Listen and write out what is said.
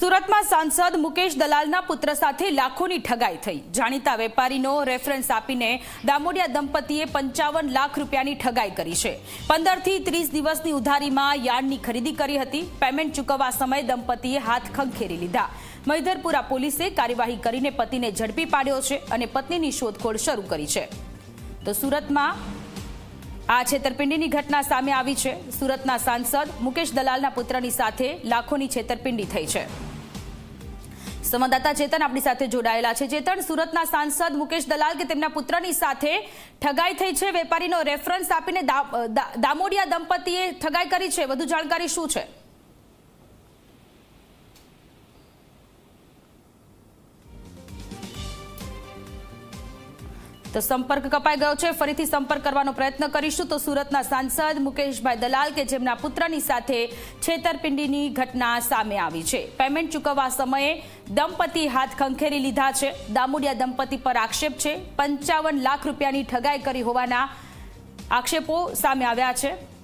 સુરતમાં સાંસદ મુકેશ દલાલના પુત્ર સાથે લાખોની ઠગાઈ થઈ. જાણીતા વેપારીનો રેફરન્સ આપીને દામોડિયા દંપતીએ પંચાવન લાખ રૂપિયાની ઠગાઈ કરી છે. પંદરથી ત્રીસ દિવસની ઉધારીમાં યાર્ડની ખરીદી કરી હતી. પેમેન્ટ ચૂકવવા સમયે દંપતીએ હાથ ખંખેરી લીધા. મૈધરપુરા પોલીસે કાર્યવાહી કરીને પતિને ઝડપી પાડ્યો છે અને પત્નીની શોધખોળ શરૂ કરી છે. તો સુરતમાં આ છેતરપિંડીની ઘટના સામે આવી છે. સુરતના સાંસદ મુકેશ દલાલના પુત્રની સાથે લાખોની છેતરપિંડી થઈ છે. સંવાદદાતા ચેતન આપણી સાથે જોડાયેલા છે. ચેતન, સુરતના સાંસદ મુકેશ દલાલ કે તેમના પુત્રની સાથે ઠગાઈ થઈ છે? વેપારીનો રેફરન્સ આપીને દામોડિયા દંપતીએ ઠગાઈ કરી છે. વધુ જાણકારી શું છે? તો સંપર્ક કપાઈ ગયો છે. ફરીથી સંપર્ક કરવાનો પ્રયત્ન કરીશું તો સુરતના સાંસદ મુકેશભાઈ દલાલ કે જેમના પુત્રની સાથે છેતરપિંડીની ઘટના સામે આવી છે. પેમેન્ટ ચૂકવવા સમયે દંપતી હાથ ખંખેરી લીધા છે. દામુડિયા દંપતી પર આક્ષેપ છે. પંચાવન લાખ રૂપિયાની ઠગાઈ કરી હોવાના આક્ષેપો સામે આવ્યા છે.